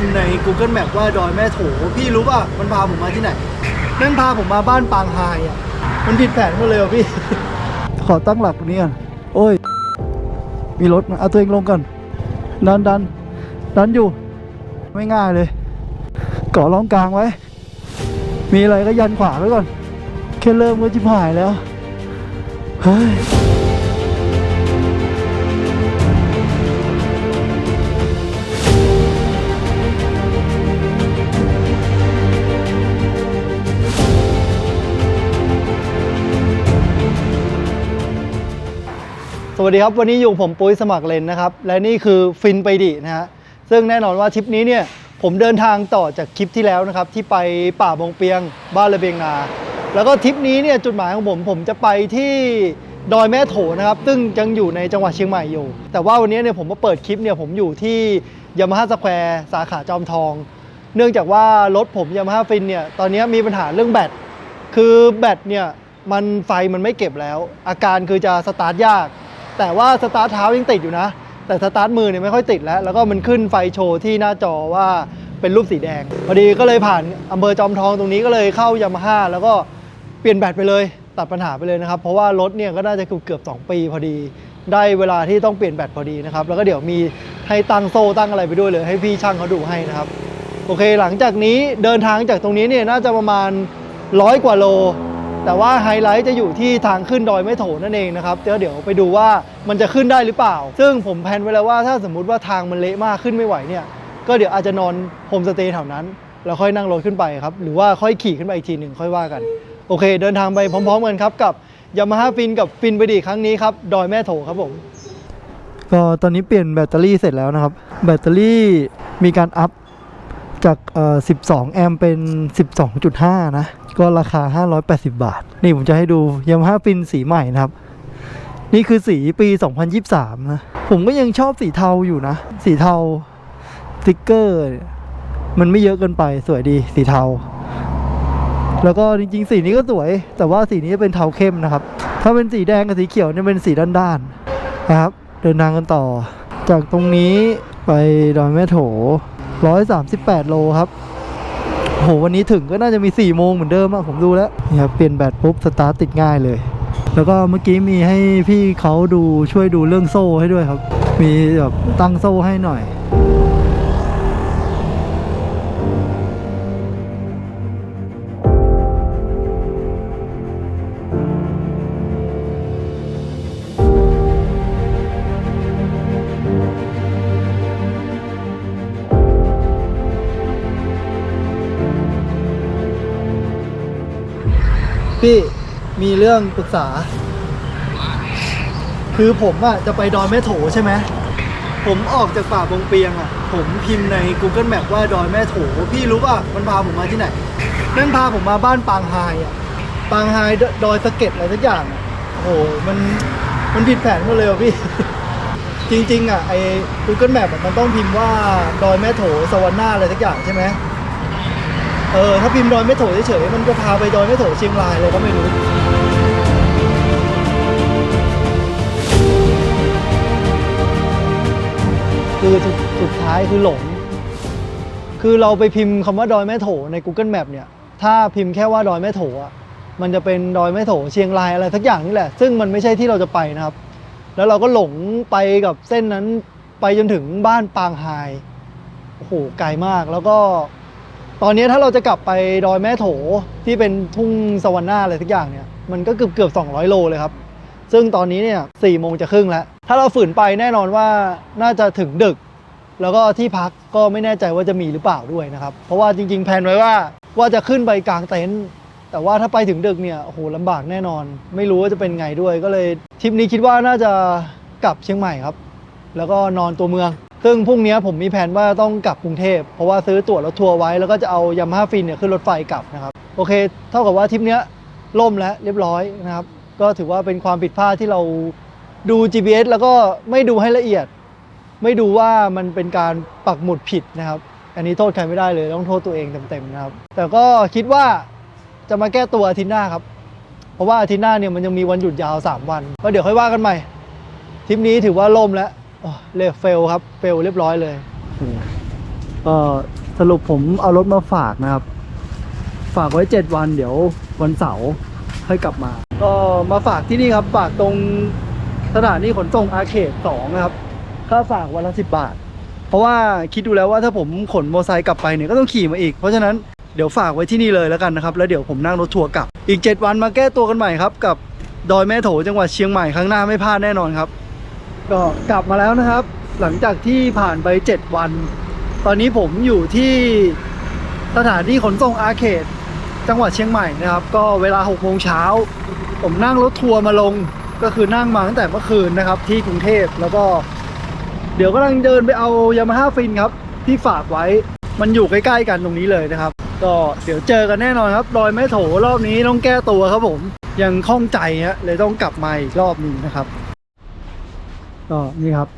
มพ์ใน Google Map ว่าดอยแม่โถ พี่รู้ป่ะ มันพาผมมาที่ไหนแม่งพาผมมาบ้านปางไฮอะ มันผิดแผนหมดเลยว่ะพี่ ขอตั้งหลักตรงนี้ก่อนโอ้ย มีรถมาเอาตัวเองลงก่อน ดันดันดันอยู่ ไม่ง่ายเลยเกาะล้องกลางไว้ มีอะไรก็ยันขวาไว้ก่อน แค่เริ่มก็จิบหายแล้ว เฮ้ย สวัสดีครับ วันนี้อยู่ผมปุ้ยสมัครเลนนะครับ และนี่คือฟินไปดินะฮะซึ่งแน่นอนว่าทริปนี้เนี่ยผมเดินทางต่อจากคลิปที่แล้วนะครับ ที่ไปป่าบงเปียง บ้านระเบียงนา แล้วก็ทริปนี้เนี่ยจุดหมายของผมผมจะไปที่ดอยแม่โถนะครับ ซึ่งยังอยู่ในจังหวัดเชียงใหม่อยู่ แต่ว่าวันนี้เนี่ยผมมาเปิดคลิปเนี่ยผมอยู่ที่ยามาฮ่าสแควร์สาขาจอมทอง เนื่องจากว่ารถผมยามาฮ่าฟินเนี่ยตอนนี้มีปัญหาเรื่องแบตคือแบตเนี่ยมันไฟมันไม่เก็บแล้ว อาการคือจะสตาร์ทยาก แต่ว่าสตาร์ทเท้ายังติดอยู่นะ แต่สตาร์ทมือเนี่ยไม่ค่อยติดแล้ว แล้วก็มันขึ้นไฟโชว์ที่หน้าจอว่าเป็นรูปสีแดง พอดีก็เลยผ่านอำเภอจอมทองตรงนี้ก็เลยเข้ายามาฮ่าแล้วก็เปลี่ยนแบตไปเลย ตัดปัญหาไปเลยนะครับ เพราะว่ารถเนี่ยก็น่าจะเกือบๆ2ปีพอดี ได้เวลาที่ต้องเปลี่ยนแบตพอดีนะครับ แล้วก็เดี๋ยวมีให้ตั้งโซ่ตั้งอะไรไปด้วยเลย ให้พี่ช่างเขาดูให้นะครับ โอเค หลังจากนี้เดินทางจากตรงนี้เนี่ยน่าจะประมาณร้อยกว่าโล แต่ว่าไฮไลท์จะอยู่ที่ทางขึ้นดอยไม่โถนั่นเองนะครับเดี๋ยวเดี๋ยวไปดูว่ามันจะขึ้นได้หรือเปล่า ซึ่งผมแพลนไว้แล้วว่าถ้าสมมุติว่าทางมันเละมากขึ้นไม่ไหวเนี่ยก็เดี๋ยวอาจจะนอนโฮมสเตย์แถวนั้นแล้วค่อยนั่งรถขึ้นไปครับหรือว่าค่อยขี่ขึ้นไปอีกทีหนึ่งค่อยว่ากัน โอเค เดินทางไปพร้อม ๆ กันครับกับยามาฮ่าฟินกับฟินไปดีครั้งนี้ครับดอยแม่โถครับผมก็ตอนนี้เปลี่ยนแบตเตอรี่เสร็จแล้วนะครับ แบตเตอรี่มีการอัพ จากเอ่อ12 แอมป์เป็น 12.5 นะ ก็ราคา 580 บาท นี่ผมจะให้ดูยามาฮ่าฟินสีใหม่นะครับ นี่คือสีปี 2023 นะ ผมก็ยังชอบสีเทาอยู่นะ สีเทาสติ๊กเกอร์ มันไม่เยอะเกินไปสวยดีสีเทา แล้วก็จริงๆ สีนี้ก็สวย แต่ว่าสีนี้เป็นเทาเข้มนะครับ ถ้าเป็นสีแดงกับสีเขียวเนี่ยเป็นสีด้านๆนะครับ เดินทางกันต่อ จากตรงนี้ไปดอยแม่โถ 138 โลครับโหวันนี้ถึงก็น่าจะมี 4 โมงเหมือนเดิมอะผมดูแล้วเนี่ยครับเปลี่ยนแบตปุ๊บสตาร์ทติดง่ายเลย แล้วก็เมื่อกี้มีให้พี่เขาดูช่วยดูเรื่องโซ่ให้ด้วยครับ มีแบบตั้งโซ่ให้หน่อย เรื่องปรึกษา คือผมอะจะไปดอยแม่โถใช่ไหมผมออกจากป่าบงเปียงอะผมพิมพ์ใน Google Map ว่าดอยแม่โถพี่รู้ป่ะมันพาผมมาที่ไหนนั่นพาผมมาบ้านปางไฮอะปางไฮดอยสะเก็ดอะไรสักอย่างโอ้โหมันมันผิดแผนหมดเลยว่ะพี่ จริง ๆอะไอ้ Google Map มันต้องพิมพ์ว่าดอยแม่โถสวรรค์หน้าอะไรสักอย่างใช่ไหมเออถ้าพิมพ์ดอยไม่โถเฉยๆมันก็พาไปดอยไม่โถเชียงรายเลยก็ไม่รู้ คือสุดสุดท้ายคือหลง คือเราไปพิมพ์คำว่าดอยแม่โถใน Google Map เนี่ย ถ้าพิมพ์แค่ว่าดอยแม่โถอะ มันจะเป็นดอยแม่โถเชียงรายอะไรสักอย่างนี่แหละ ซึ่งมันไม่ใช่ที่เราจะไปนะครับ แล้วเราก็หลงไปกับเส้นนั้นไปจนถึงบ้านปางไฮโอ้โหไกลมากแล้วก็ ตอนนี้ถ้าเราจะกลับไปดอยแม่โถที่เป็นทุ่งสวรรค์หน้าอะไรสักอย่างเนี่ย มันก็เกือบเกือบ200 โลเลยครับ ซึ่งตอนนี้เนี่ยสี่โมงจะครึ่งแล้ว ถ้าเราฝืนไปแน่นอนว่าน่าจะถึงดึก แล้วก็ที่พักก็ไม่แน่ใจว่าจะมีหรือเปล่าด้วยนะครับ เพราะว่าจริง ๆแผนไว้ว่าว่าจะขึ้นไปกลางเต็นท์แต่ว่าถ้าไปถึงดึกเนี่ยโอ้โหลำบากแน่นอน ไม่รู้ว่าจะเป็นไงด้วย ก็เลยทริปนี้คิดว่าน่าจะกลับเชียงใหม่ครับ แล้วก็นอนตัวเมือง ซึ่งพรุ่งนี้ผมมีแผนว่าต้องกลับกรุงเทพ เพราะว่าซื้อตั๋วรถทัวร์ไว้แล้วก็จะเอายามาฮ่าฟินเนี่ยขึ้นรถไฟกลับนะครับ โอเค เท่ากับว่าทริปเนี้ยล่มแล้วเรียบร้อยนะครับ ก็ถือว่าเป็นความผิดพลาดที่เรา ดู GPS แล้วก็ไม่ดูให้ละเอียด ไม่ดูว่ามันเป็นการปักหมุดผิดนะครับ อันนี้โทษใครไม่ได้เลยต้องโทษตัวเองเต็มๆนะครับ แต่ก็คิดว่าจะมาแก้ตัวอาทิตย์หน้าครับ เพราะว่าอาทิตย์หน้าเนี่ยมันยังมีวันหยุดยาว 3 วันก็เดี๋ยวค่อยว่ากันใหม่ทริปนี้ถือว่าล่มแล้วโอ้เรียกเฟลครับเฟลเรียบร้อยเลยก็สรุปผมเอารถมาฝากนะครับ ฝากไว้เจ็ดวันเดี๋ยววันเสาร์ค่อยกลับมา ก็มาฝากที่นี่ครับ ฝากตรง สถานีขนส่งอาเขตสองนะครับ ค่าฝากวันละสิบบาท เพราะว่าคิดดูแล้วว่าถ้าผมขนมอเตอร์ไซค์กลับไปเนี่ยก็ต้องขี่มาอีก เพราะฉะนั้นเดี๋ยวฝากไว้ที่นี่เลยแล้วกันนะครับ แล้วเดี๋ยวผมนั่งรถทัวร์กลับ อีก 7 วันมาแก้ตัวกันใหม่ครับ กับดอยแม่โถจังหวัดเชียงใหม่ครั้งหน้าไม่พลาดแน่นอนครับ ก็กลับมาแล้วนะครับ หลังจากที่ผ่านไป 7 วัน ตอนนี้ผมอยู่ที่สถานที่ขนส่งอาเขตจังหวัดเชียงใหม่นะครับ ก็เวลา6โมงเช้าผมนั่งรถทัวร์มาลง ก็คือนั่งมาตั้งแต่เมื่อคืนนะครับ ที่กรุงเทพแล้วก็ เดี๋ยวกำลังเดินไปเอายามาฮ่าฟินครับ ที่ฝากไว้มันอยู่ใกล้ๆกันตรงนี้เลยนะครับ ก็เดี๋ยวเจอกันแน่นอนครับดอยแม่โถรอบนี้ต้องแก้ตัวครับผมยังคล่องใจฮะเลยต้องกลับมาอีกรอบหนึงนะครับ ก็นี่ครับ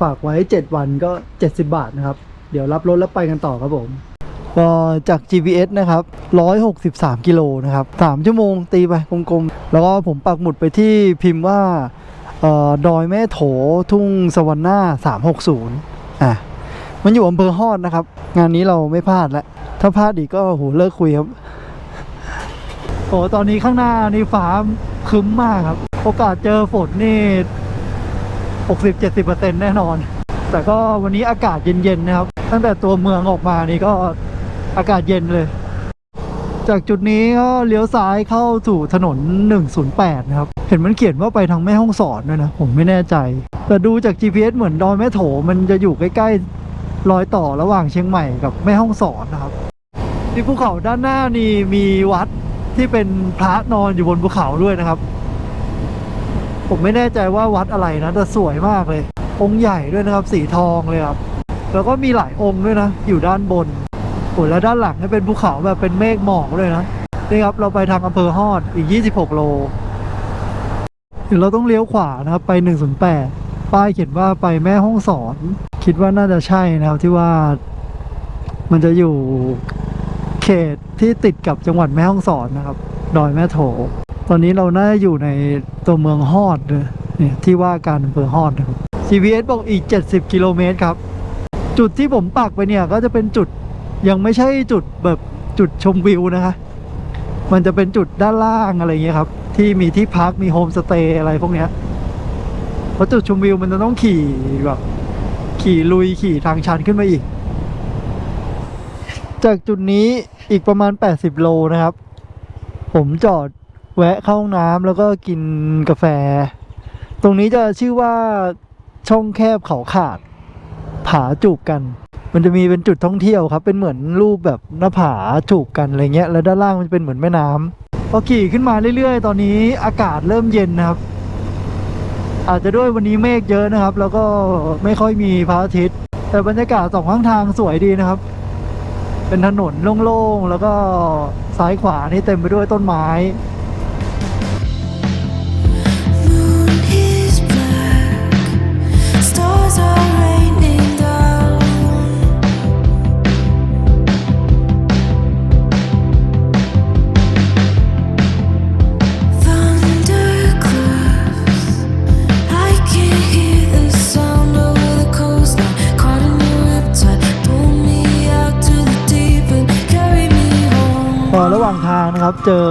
ฝากไว้ 7 วันก็ 70 บาทนะครับ เดี๋ยวรับรถแล้วไปกันต่อครับผม ก็จาก GPS นะครับ 163 กิโลนะครับ 3 ชั่วโมงตีไปกลมๆ แล้วก็ผมปักหมุดไปที่พิมพ์ว่าออดอยแม่โถทุ่งสวรรค์หน้า 360 อะ มันอยู่อำเภอฮอดนะครับ งานนี้เราไม่พลาดแล้วถ้าพลาดอีกก็โหเลิกคุยครับ โอ้ตอนนี้ข้างหน้านี่ฟ้าคึ้มมากครับ โอกาสเจอฝนนี่ 60-70%แน่นอน แต่ก็วันนี้อากาศเย็นๆนะครับ ตั้งแต่ตัวเมืองออกมานี่ก็ อากาศเย็นเลย จากจุดนี้ก็เลี้ยวซ้ายเข้าสู่ถนน 108 นะครับ เห็นมันเขียนว่าไปทางแม่ห้องสอนด้วยนะ ผมไม่แน่ใจ แต่ดูจาก GPS เหมือนดอยแม่โถมันจะอยู่ใกล้ๆรอยต่อระหว่างเชียงใหม่กับแม่ห้องสอนนะครับ ที่ภูเขาด้านหน้านี่มีวัดที่เป็นพระนอนอยู่บนภูเขาด้วยนะครับ ผมไม่แน่ใจว่าวัดอะไรนะแต่สวยมากเลย องค์ใหญ่ด้วยนะครับ สีทองเลยครับ แล้วก็มีหลายองค์ด้วยนะ อยู่ด้านบน โอ้แล้วด้านหลังนี่เป็นภูเขาแบบเป็นเมฆหมอกเลยนะนี่ครับเราไปทางอำเภอฮอดอีก 26 โลเดี๋ยวเราต้องเลี้ยวขวานะครับไป 108 ป้ายเขียนว่าไปแม่ห้องสอน คิดว่าน่าจะใช่นะครับที่ว่ามันจะอยู่เขตที่ติดกับจังหวัดแม่ฮ่องสอนนะครับ ดอยแม่โถ ตอนนี้เราน่าจะอยู่ในตัวเมืองฮอดเลยนี่ยที่ว่าการอำเภอฮอดนะครับ GPS บอกอีก 70 กิโลเมตรครับ จุดที่ผมปักไปเนี่ยก็จะเป็นจุด ยังไม่ใช่จุดแบบจุดชมวิวนะคะ มันจะเป็นจุดด้านล่างอะไรเงี้ยครับ ที่มีที่พักมีโฮมสเตย์อะไรพวกเนี้ยเพราะจุดชมวิวมันจะต้องขี่แบบขี่ลุยขี่ทางชันขึ้นมาอีก จากจุดนี้อีกประมาณ 80 โลนะครับ ผมจอดแวะเข้าห้องน้ำแล้วก็กินกาแฟ ตรงนี้จะชื่อว่าช่องแคบเขาขาด ผาจูบกัน มันจะมีเป็นจุดท่องเที่ยวครับ เป็นเหมือนรูปแบบหน้าผาจูบกันอะไรเงี้ย แล้วด้านล่างมันจะเป็นเหมือนแม่น้ำพอขี่ขึ้นมาเรื่อยๆ ตอนนี้อากาศเริ่มเย็นนะครับ อาจจะด้วยวันนี้เมฆเยอะนะครับ แล้วก็ไม่ค่อยมีพระอาทิตย์แต่บรรยากาศสองข้างทางสวยดีนะครับ เป็นถนนโล่งๆ แล้วก็ซ้ายขวานี่เต็มไปด้วยต้นไม้ เจอ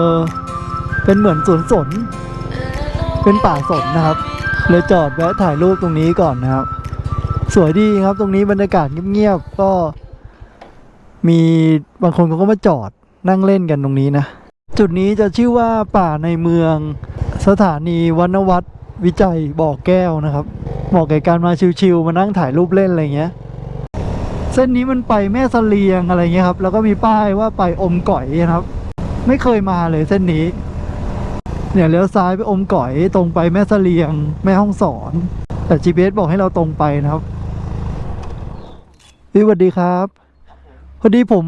เป็นเหมือนสวนสน เป็นป่าสนนะครับ เลยจอดแวะถ่ายรูปตรงนี้ก่อนนะครับ สวยดีครับ ตรงนี้บรรยากาศเงียบๆก็ มีบางคนเขาก็มาจอดนั่งเล่นกันตรงนี้นะ จุดนี้จะชื่อว่าป่าในเมือง สถานีวนวัดวิจัยบ่อแก้วนะครับเหมาะแก่การมาชิวๆมานั่งถ่ายรูปเล่นอะไรเงี้ยเส้นนี้มันไปแม่เสลียงอะไรเงี้ยครับ แล้วก็มีป้ายว่าไปอมก่อยนะครับ ไม่เคยมาเลยเส้นนี้ เนี่ยเลี้ยวซ้ายไปอมก่อยตรงไปแม่เสลียง แม่ห้องสอน แต่ GPS บอกให้เราตรงไปนะครับพี่สวัสดีครับพอดีผม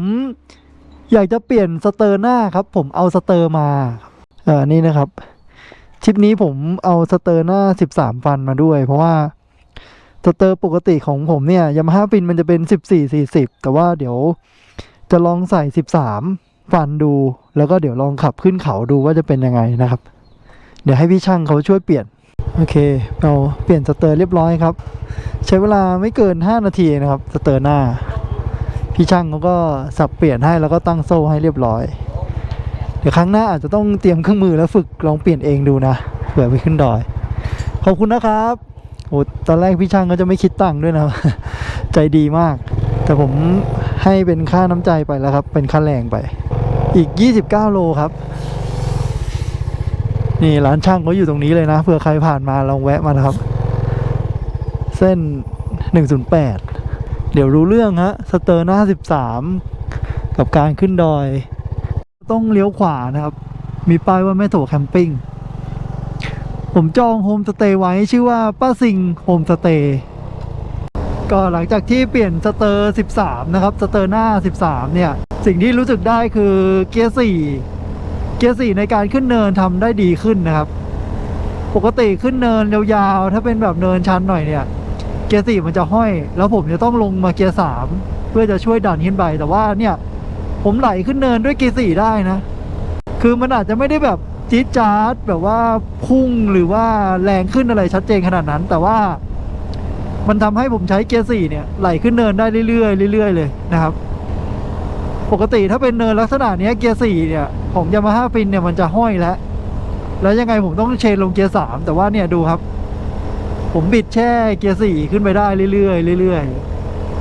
อยากจะเปลี่ยนสเตอร์หน้าครับ ผมเอาสเตอร์มาเออนี่นะครับทริปนี้ผมเอาสเตอร์หน้า 13 ฟันมาด้วย เพราะว่าสเตอร์ปกติของผมเนี่ยยามาฮ่าปินมันจะเป็น 14 40 แต่ว่าเดี๋ยวจะลองใส่ 13 ฟันดูแล้วก็เดี๋ยวลองขับขึ้นเขาดูว่าจะเป็นยังไงนะครับ เดี๋ยวให้พี่ช่างเขาช่วยเปลี่ยน โอเค เราเปลี่ยนสเตอร์เรียบร้อยครับ ใช้เวลาไม่เกิน 5 นาทีนะครับสเตอร์หน้า พี่ช่างเขาก็สับเปลี่ยนให้แล้วก็ตั้งโซ่ให้เรียบร้อย เดี๋ยวครั้งหน้าอาจจะต้องเตรียมเครื่องมือแล้วฝึกลองเปลี่ยนเองดูนะเผื่อไปขึ้นดอย ขอบคุณนะครับโอ้ตอนแรกพี่ช่างก็จะไม่คิดตังค์ด้วยนะใจดีมาก แต่ผมให้เป็นค่าน้ำใจไปแล้วครับ เป็นค่าแรงไป อีก 29 โลครับ นี่ร้านช่างเขาอยู่ตรงนี้เลยนะเผื่อใครผ่านมาลองแวะมานะครับ เส้น 108 เดี๋ยวรู้เรื่องฮะสเตอร์หน้า 13 กับการขึ้นดอย ต้องเลี้ยวขวานะครับ มีป้ายว่าแม่โถแคมปิ้งผมจองโฮมสเตย์ไว้ชื่อว่าป้าสิงโฮมสเตย์ ก็หลังจากที่เปลี่ยนสเตอร์ 13 นะครับ สเตอร์หน้า 13 เนี่ย สิ่งที่รู้สึกได้คือเกียร์ 4 เกียร์ 4 ในการขึ้นเนินทำได้ดีขึ้นนะครับ ปกติขึ้นเนินยาวๆ ถ้าเป็นแบบเนินชันหน่อยเนี่ย เกียร์ 4 มันจะห้อย แล้วผมจะต้องลงมาเกียร์ 3 เพื่อจะช่วยดันขึ้นไป แต่ว่าเนี่ย ผมไหลขึ้นเนินด้วยเกียร์ 4 ได้นะ คือมันอาจจะไม่ได้แบบจี๊ดจ๊าดแบบว่าพุ่งหรือว่าแรงขึ้นอะไรชัดเจนขนาดนั้น แต่ว่า มันทำให้ผมใช้เกียร์สี่เนี่ยไหลขึ้นเนินได้เรื่อยๆเรื่อยๆเลยนะครับ ปกติถ้าเป็นเนินลักษณะเนี้ยเกียร์สี่เนี่ยของยามาฮ่าฟินเนี่ยมันจะห้อยแล้ว แล้วยังไงผมต้องเชนลงเกียร์สามแต่ว่าเนี่ยดูครับ ผมบิดแช่เกียร์สี่ขึ้นไปได้เรื่อยๆเรื่อย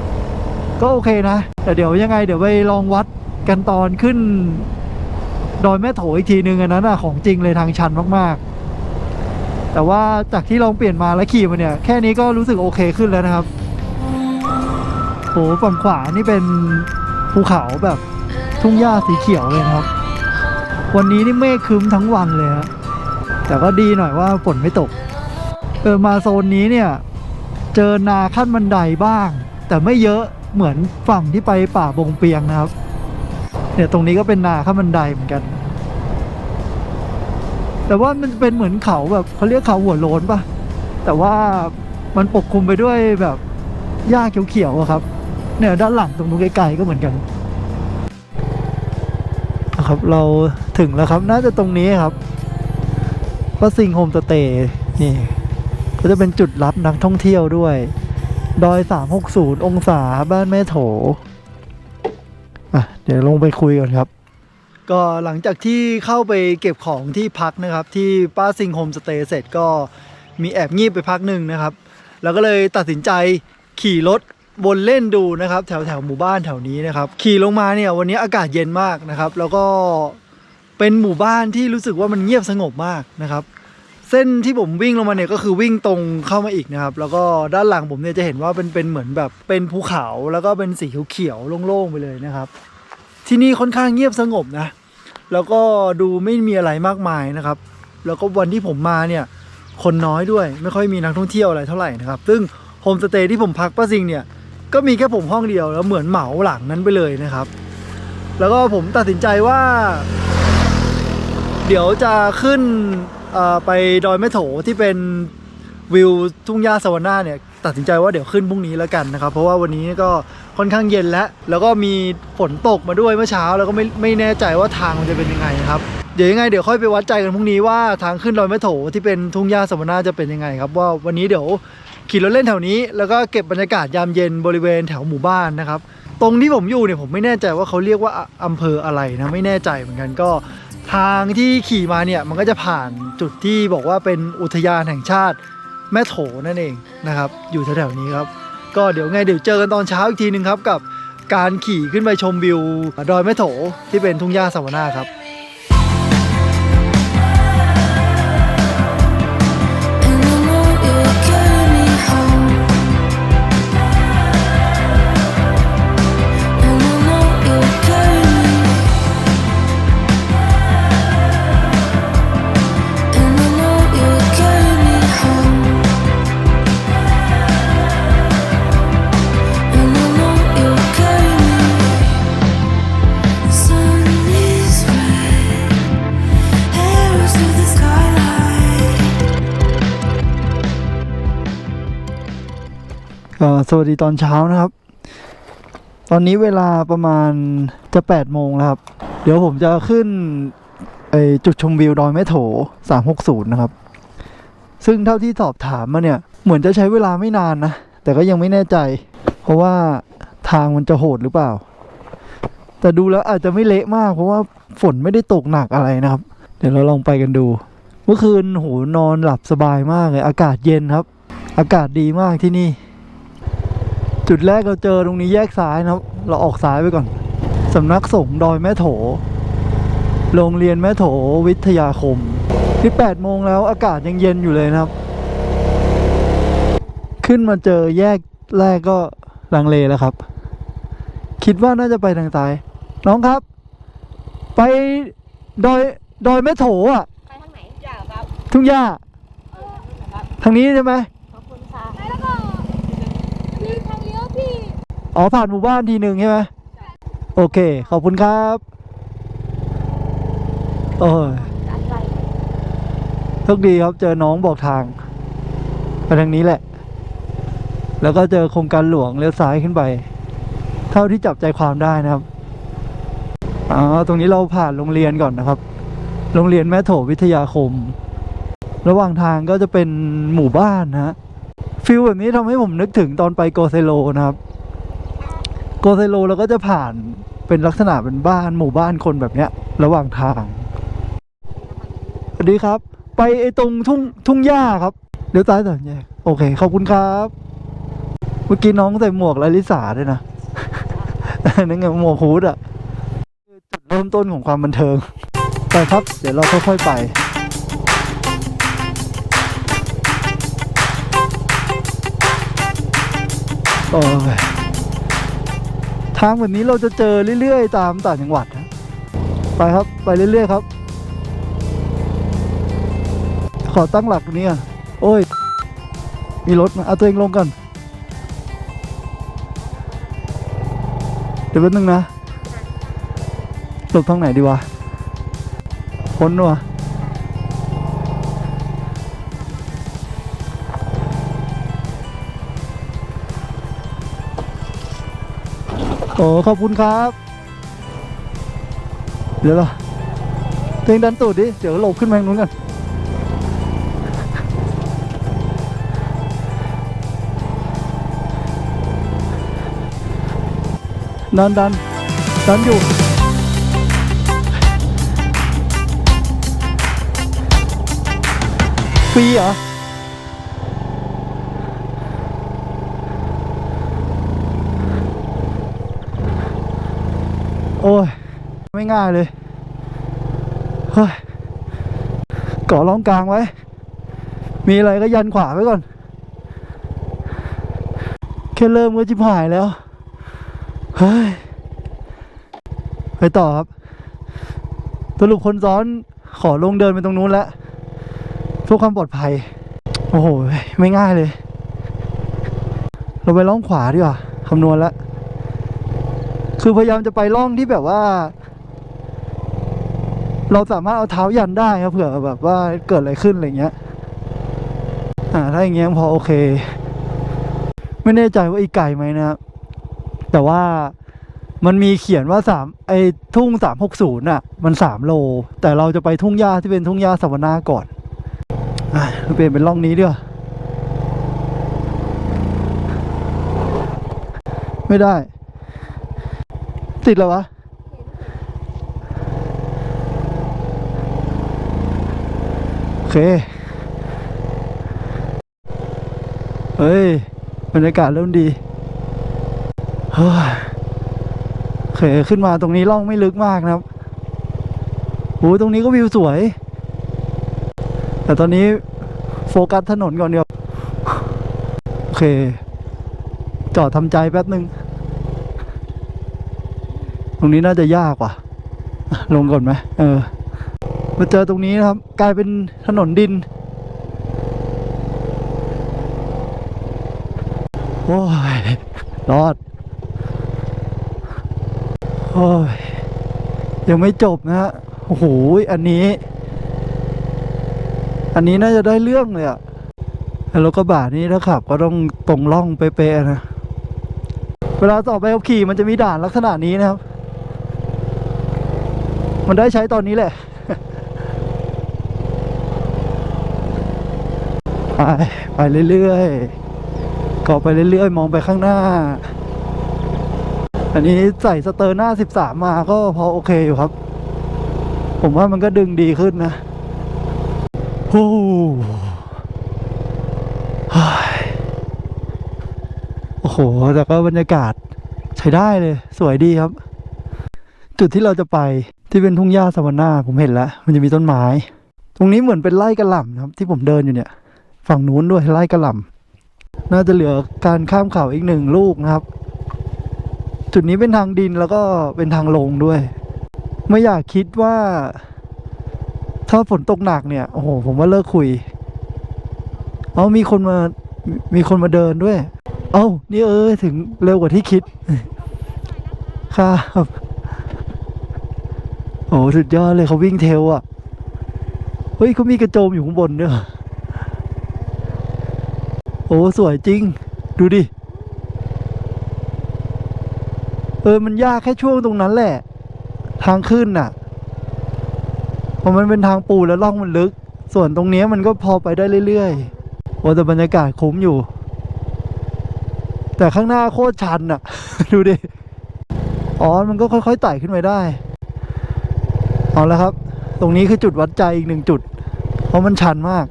ๆก็โอเคนะแต่เดี๋ยวยังไงเดี๋ยวไปลองวัดกันตอนขึ้นดอยแม่โถอีกทีนึงอันนั้นอะของจริงเลยทางชันมากๆ แต่ว่าจากที่ลองเปลี่ยนมาแล้วขี่มาเนี่ย แค่นี้ก็รู้สึกโอเคขึ้นแล้วนะครับโหฝั่งขวานี่เป็นภูเขาแบบทุ่งหญ้าสีเขียวเลยครับ วันนี้นี่เมฆครึ้มทั้งวันเลยฮะแต่ก็ดีหน่อยว่าฝนไม่ตก เออมาโซนนี้เนี่ย เจอนาขั้นบันไดบ้าง แต่ไม่เยอะเหมือนฝั่งที่ไปป่าบงเปียงนะครับ เนี่ยตรงนี้ก็เป็นนาขั้นบันไดเหมือนกัน แต่ว่ามันเป็นเหมือนเขาแบบเขาเรียกเขาหัวโลนปะแต่ว่ามันปกคลุมไปด้วยแบบหญ้าเขียวๆอะครับ เนี่ยด้านหลังตรงนู้นไกลๆก็เหมือนกันนะครับเราถึงแล้วครับน่าจะตรงนี้ครับก็ซิงโฮมสเตย์นี่ก็จะเป็นจุดรับนักท่องเที่ยวด้วยดอย360 องศาบ้านแม่โถอะเดี๋ยวลงไปคุยก่อนครับ ก็หลังจากที่เข้าไปเก็บของที่พักนะครับ ที่ป้าซิงโฮมสเตย์เสร็จก็มีแอบงีบไปพักหนึ่งนะครับ แล้วก็เลยตัดสินใจขี่รถวนเล่นดูนะครับ แถวแถวหมู่บ้านแถวนี้นะครับ ขี่ลงมาเนี่ยวันนี้อากาศเย็นมากนะครับ แล้วก็เป็นหมู่บ้านที่รู้สึกว่ามันเงียบสงบมากนะครับ เส้นที่ผมวิ่งลงมาเนี่ยก็คือวิ่งตรงเข้ามาอีกนะครับ แล้วก็ด้านหลังผมเนี่ยจะเห็นว่าเป็นเป็นเหมือนแบบเป็นภูเขาแล้วก็เป็นสีเขียวๆโล่งๆไปเลยนะครับ ที่นี่ค่อนข้างเงียบสงบนะ แล้วก็ดูไม่มีอะไรมากมายนะครับ แล้วก็วันที่ผมมาเนี่ย คนน้อยด้วยไม่ค่อยมีนักท่องเที่ยวอะไรเท่าไหร่นะครับ ซึ่งโฮมสเตย์ที่ผมพักป้าซิงเนี่ยก็มีแค่ผมห้องเดียวแล้วเหมือนเหมาหลังนั้นไปเลยนะครับ แล้วก็ผมตัดสินใจว่า เดี๋ยวจะขึ้นไปดอยแม่โถที่เป็นวิวทุ่งหญ้าสวรรค์เนี่ย ตัดสินใจว่าเดี๋ยวขึ้นพรุ่งนี้แล้วกันนะครับ เพราะว่าวันนี้ก็ค่อนข้างเย็นแล้ว แล้วก็มีฝนตกมาด้วยเมื่อเช้า แล้วก็ไม่ไม่แน่ใจว่าทางมันจะเป็นยังไงครับเดี๋ยวยังไงเดี๋ยวค่อยไปวัดใจกันพรุ่งนี้ว่าทางขึ้นดอยแม่โถที่เป็นทุ่งหญ้าสวรรค์จะเป็นยังไงครับ ว่าวันนี้เดี๋ยวขี่รถเล่นแถวนี้ แล้วก็เก็บบรรยากาศยามเย็นบริเวณแถวหมู่บ้านนะครับ ตรงที่ผมอยู่เนี่ยผมไม่แน่ใจว่าเขาเรียกว่าออำเภออะไรนะไม่แน่ใจเหมือนกันก็ ทางที่ขี่มาเนี่ยมันก็จะผ่านจุดที่บอกว่าเป็นอุทยานแห่งชาติ แม่โถนั่นเองนะครับ อยู่แถวๆนี้ครับ ก็เดี๋ยวไงเดี๋ยวเจอกันตอนเช้าอีกทีนึงครับกับการขี่ขึ้นไปชมวิวดอยแม่โถที่เป็นทุ่งหญ้าสาวนาครับ วัสดีตอนเช้านะครับ ตอนนี้เวลาประมาณจะ8โมงแล้วครับ เดี๋ยวผมจะขึ้นไอจุดชมวิวดอยแม่โถ360นะครับ ซึ่งเท่าที่สอบถามมาเนี่ย เหมือนจะใช้เวลาไม่นานนะ แต่ก็ยังไม่แน่ใจ เพราะว่าทางมันจะโหดหรือเปล่า แต่ดูแล้วอาจจะไม่เละมาก เพราะว่าฝนไม่ได้ตกหนักอะไรนะครับ เดี๋ยวเราลองไปกันดู เมื่อคืนโหนอนหลับสบายมากเลย อากาศเย็นครับ อากาศดีมากที่นี่ จุดแรกเราเจอตรงนี้แยกซ้ายนะครับ เราออกซ้ายไปก่อนสำนักสงฆ์ดอยแม่โถ โรงเรียนแม่โถวิทยาคม ที่8โมงแล้วอากาศยังเย็นอยู่เลยนะครับ ขึ้นมาเจอแยกแรกก็ลังเลแล้วครับ คิดว่าน่าจะไปทางซ้าย น้องครับ ไปดอยดอยแม่โถอะ ไปทางไหนอยากครับทุ่งหญ้าทางนี้ใช่ไหม ขอบคุณค่ะแล้วก็มีทางเลี้ยวพี่ อ๋อ ผ่านหมู่บ้านทีหนึ่งใช่ไหมโอเค ขอบคุณครับ โอ้ยโชคดีครับ เจอน้องบอกทางไปทางนี้แหละ แล้วก็เจอโครงการหลวงเลี้ยวซ้ายขึ้นไป เท่าที่จับใจความได้นะครับอ๋อตรงนี้เราผ่านโรงเรียนก่อนนะครับ โรงเรียนแม่โถวิทยาคม ระหว่างทางก็จะเป็นหมู่บ้านนะฟิลแบบนี้ทำให้ผมนึกถึงตอนไปโกเซโลนะครับ โกเซโลเราก็จะผ่านเป็นลักษณะเป็นบ้านหมู่บ้านคนแบบเนี้ย ระหว่างทางสวัสดีครับ ไปไอตรงทุ่งทุ่งหญ้าครับเดี๋ยวซ้ายต่อแยกโอเคขอบคุณครับ เมื่อกี้น้องใส่หมวกลาลิสาด้วยนะนั่นไงหมวกฮูดอะจุดเริ่มต้นของความบันเทิง ไปครับ เดี๋ยวเราค่อยๆไปโอ้ย ทางแบบนี้เราจะเจอเรื่อยๆ ตามต่างจังหวัดนะไปครับไปเรื่อยๆครับ ขอตั้งหลักตรงนี้อะโอ้ย มีรถมาเอาตัวเองลงก่อนเดี๋ยวแป๊บนึงนะหลบทางไหนดีวะพ้นวะ โอ้ขอบคุณครับ เดี๋ยวเราตัวเองดันตูดดิ เดี๋ยวหลบขึ้นมาทางนู้นกันดันดันดันอยู่ฟีเหรอ โอ้ย ไม่ง่ายเลย เฮ้ยเกาะล้องกลางไว้ มีอะไรก็ยันขวาไว้ก่อน แค่เริ่มก็จิบหายแล้ว เฮ้ย ไปต่อครับสรุปคนซ้อนขอลงเดินไปตรงนู้นแล้วเพื่อความปลอดภัย โอ้โห ไม่ง่ายเลย เราไปล่องขวาดีกว่าคำนวณแล้ว คือพยายามจะไปล่องที่แบบว่า เราสามารถเอาเท้ายันได้ครับเผื่อแบบว่าเกิดอะไรขึ้นอะไรเงี้ย อ่า ถ้าอย่างเงี้ยพอโอเค ไม่แน่ใจว่าอีกไก่ไหมนะครับแต่ว่ามันมีเขียนว่าสามไอ้ทุ่งสามหกศูนย์อะ มันสามโล แต่เราจะไปทุ่งหญ้าที่เป็นทุ่งหญ้าสวนาก่อนอะเราเปลี่ยนเป็นร่องนี้ดีกว่าไม่ได้ ติดแล้ววะโอเคเฮ้ยบรรยากาศเริ่มดีเฮ้ยโอเคขึ้นมาตรงนี้ร่องไม่ลึกมากนะครับโอ้ยตรงนี้ก็วิวสวย แต่ตอนนี้โฟกัสถนนก่อนเดียวโอเค จอดทำใจแป๊บนึง ตรงนี้น่าจะยากว่ะ ลงก่อนไหมเออ มาเจอตรงนี้นะครับ กลายเป็นถนนดิน โอ้ย รอด โอ้ย ยังไม่จบนะฮะ โอ้โห อันนี้ อันนี้น่าจะได้เรื่องเลยอะแล้วรถกระบะนี้ถ้าขับก็ต้องตรงร่องเป๊ะๆนะ เวลาต่อไปขับขี่มันจะมีด่านลักษณะนี้นะครับ มันได้ใช้ตอนนี้แหละไปไปเรื่อยๆ ก็ไปเรื่อยๆ มองไปข้างหน้า อันนี้ใส่สเตอร์หน้า 13 มาก็พอโอเคอยู่ครับ ผมว่ามันก็ดึงดีขึ้นนะโอ้โอ้โห แต่ก็บรรยากาศใช้ได้เลย สวยดีครับ จุดที่เราจะไปที่เป็นทุ่งหญ้าสวรรค์ผมเห็นแล้ว มันจะมีต้นไม้ ตรงนี้เหมือนเป็นไร่กระหล่ำนะครับ ที่ผมเดินอยู่เนี่ย ฝั่งนู้นด้วยไร่กระหล่ำน่าจะเหลือการข้ามเขาอีกหนึ่งลูกนะครับ จุดนี้เป็นทางดินแล้วก็เป็นทางลงด้วย ไม่อยากคิดว่า ถ้าฝนตกหนักเนี่ยโอ้โหผมว่าเลิกคุย เอามีคนมามีคนมาเดินด้วย เอ้านี่เออถึงเร็วกว่าที่คิด ครับ อ้สุดยอดเลยเขาวิ่งเทลอะ เฮ้ยเขามีกระโจมอยู่ข้างบนด้วยเหรอโอ้สวยจริง ดูดิ เออมันยากแค่ช่วงตรงนั้นแหละ ทางขึ้นน่ะเพราะมันเป็นทางปูแล้วล่องมันลึก ส่วนตรงนี้มันก็พอไปได้เรื่อยๆโอ้แต่บรรยากาศคุ้มอยู่ แต่ข้างหน้าโคตรชันอะ ดูดิ อ๋อ มันก็ค่อยๆไต่ขึ้นไปได้ เอาและครับ ตรงนี้คือจุดวัดใจอีกหนึ่งจุด เพราะมันชันมาก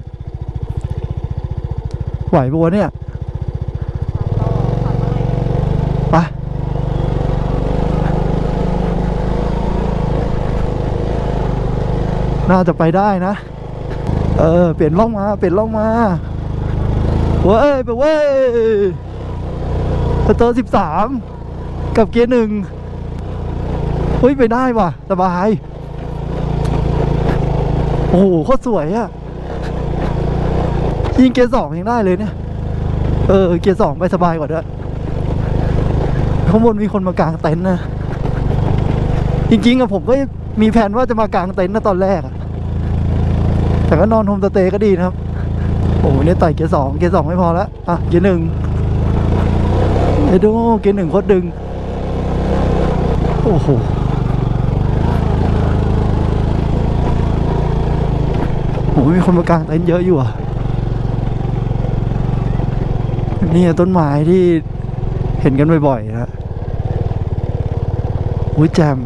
ไหวปะวะเนี่ยไปน่าจะไปได้นะ เออ เปลี่ยนล่องมา เปลี่ยนล่องมาเว้ยไปเว้ยสเตอร์สิบสามกับเกียร์หนึ่งเฮ้ย ไปได้ว่ะ สบาย โอ้โหโคตรสวยอะยิงเกียร์สองยังได้เลยเนี่ย เออ เกียร์สองไปสบายกว่าด้วยข้างบนมีคนมากางเต็นท์นะ จริงๆอะผมก็มีแผนว่าจะมากางเต็นท์นะตอนแรกอะแต่ก็นอนโฮมสเตย์ก็ดีนะครับ โอ้โหเนี่ยไต่เกียร์สองเกียร์สองไม่พอแล้วอะเกียร์หนึ่งเอ้ดูเกียร์หนึ่งโคตรดึง โอ้โห โอ้โหมี คนมากางเต็นท์เยอะอยู่อะนี่ต้นไม้ที่เห็นกันบ่อยๆนะอุ้ยแจม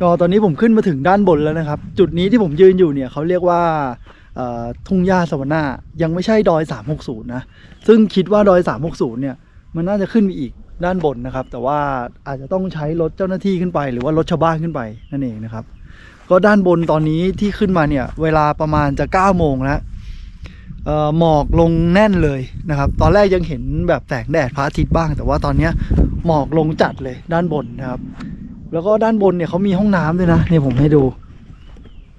ก็ตอนนี้ผมขึ้นมาถึงด้านบนแล้วนะครับ จุดนี้ที่ผมยืนอยู่เนี่ยเขาเรียกว่าทุ่งหญ้าสวรรค์ยังไม่ใช่ดอย 360 นะ ซึ่งคิดว่าดอย 360 เนี่ย มันน่าจะขึ้นไปอีกด้านบนนะครับ แต่ว่าอาจจะต้องใช้รถเจ้าหน้าที่ขึ้นไป หรือว่ารถชาวบ้านขึ้นไปนั่นเองนะครับ ก็ด้านบนตอนนี้ที่ขึ้นมาเนี่ย เวลาประมาณจะ9โมงแล้วหมอกลงแน่นเลยนะครับ ตอนแรกยังเห็นแบบแสงแดดพระอาทิตย์บ้าง แต่ว่าตอนนี้หมอกลงจัดเลยด้านบนนะครับ แล้วก็ด้านบนเนี่ยเขามีห้องน้ำด้วยนะเนี่ยผมให้ดู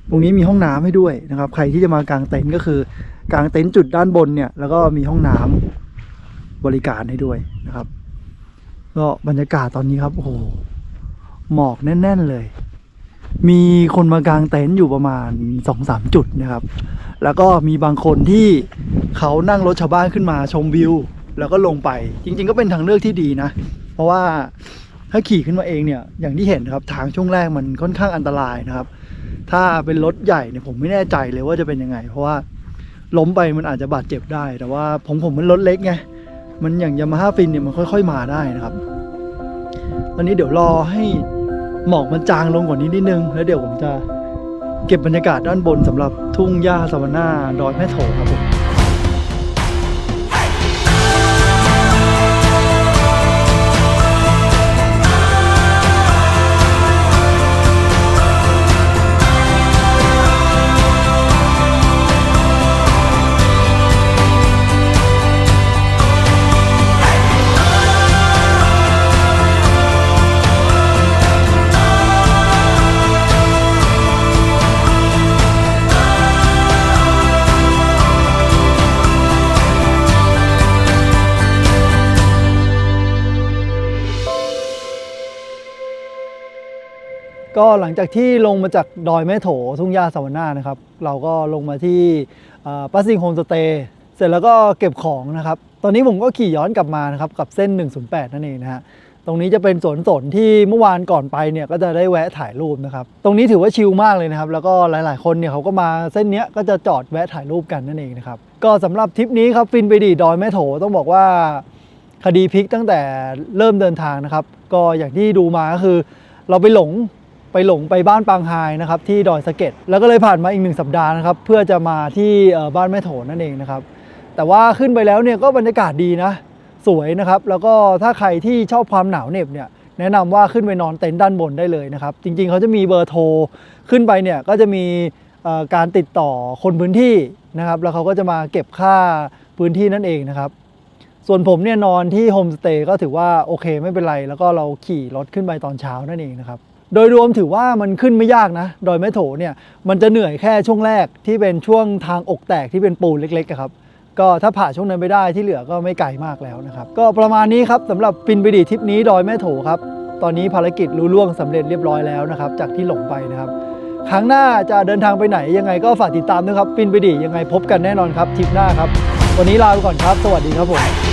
ตรงนี้มีห้องน้ำให้ด้วยนะครับ ใครที่จะมากางเต็นท์ก็คือกางเต็นท์จุดด้านบนเนี่ย แล้วก็มีห้องน้ำบริการให้ด้วยนะครับ ก็บรรยากาศตอนนี้ครับโอ้โหหมอกแน่น ๆ เลย มีคนมากางเต็นท์อยู่ประมาณสองสามจุดนะครับ แล้วก็มีบางคนที่เขานั่งรถชาวบ้านขึ้นมาชมวิว แล้วก็ลงไปจริง ๆ ก็เป็นทางเลือกที่ดีนะ เพราะว่าถ้าขี่ขึ้นมาเองเนี่ยอย่างที่เห็นครับทางช่วงแรกมันค่อนข้างอันตรายนะครับ ถ้าเป็นรถใหญ่เนี่ยผมไม่แน่ใจเลยว่าจะเป็นยังไง เพราะว่าล้มไปมันอาจจะบาดเจ็บได้ แต่ว่าผมผมมันรถเล็กไงมันอย่างยามาฮ่าฟินเนี่ยมันค่อย ๆ มาได้นะครับ ตอนนี้เดี๋ยวรอให้ หมอกมันจางลงกว่านี้นิดนึง แล้วเดี๋ยวผมจะเก็บบรรยากาศด้านบนสำหรับทุ่งหญ้าสวรรค์ดอยแม่โถครับผม ก็หลังจากที่ลงมาจากดอยแม่โถทุ่งหญ้าสวรรค์นะครับ เราก็ลงมาที่ปัสซิงโฮมสเตย์เสร็จแล้วก็เก็บของนะครับ ตอนนี้ผมก็ขี่ย้อนกลับมานะครับกับเส้น 108 นั่นเองนะฮะตรงนี้จะเป็นสวนสนที่เมื่อวานก่อนไปเนี่ยก็จะได้แวะถ่ายรูปนะครับ ตรงนี้ถือว่าชิลมากเลยนะครับ แล้วก็หลาย ๆ คนเนี่ยเขาก็มาเส้นเนี้ยก็จะจอดแวะถ่ายรูปกันนั่นเองนะครับ ก็สำหรับทริปนี้ครับฟินไปดีดอยแม่โถต้องบอกว่าคดีพลิกตั้งแต่เริ่มเดินทางนะครับ ก็อย่างที่ดูมาก็คือ เราไปหลง ไปหลงไปบ้านปางไฮนะครับที่ดอยสะเก็ดแล้วก็เลยผ่านมาอีกหนึ่งสัปดาห์นะครับเพื่อจะมาที่บ้านแม่โถนั่นเองนะครับแต่ว่าขึ้นไปแล้วเนี่ยก็บรรยากาศดีนะสวยนะครับแล้วก็ถ้าใครที่ชอบความหนาวเหน็บเนี่ยแนะนำว่าขึ้นไปนอนเต็นท์ด้านบนได้เลยนะครับจริงๆเขาจะมีเบอร์โทรขึ้นไปเนี่ยก็จะมีการติดต่อคนพื้นที่นะครับแล้วเขาก็จะมาเก็บค่าพื้นที่นั่นเองนะครับส่วนผมเนี่ยนอนที่โฮมสเตย์ก็ถือว่าโอเคไม่เป็นไร แล้วก็เราขี่รถขึ้นไปตอนเช้านั่นเองนะครับ โดยรวมถือว่ามันขึ้นไม่ยากนะ ดอยแม่โถเนี่ยมันจะเหนื่อยแค่ช่วงแรกที่เป็นช่วงทางอกแตกที่เป็นปูนเล็กๆครับก็ถ้าผ่านช่วงนั้นไปได้ที่เหลือก็ไม่ไกลมากแล้วนะครับ ก็ประมาณนี้ครับสำหรับฟินไปดีทริปนี้ดอยแม่โถครับ ตอนนี้ภารกิจรู้ล่วงสำเร็จเรียบร้อยแล้วนะครับจากที่หลงไปนะครับ ครั้งหน้าจะเดินทางไปไหนยังไงก็ฝากติดตามด้วยครับฟินไปดียังไงพบกันแน่นอนครับทริปหน้าครับ วันนี้ลาไปก่อนครับ สวัสดีครับผม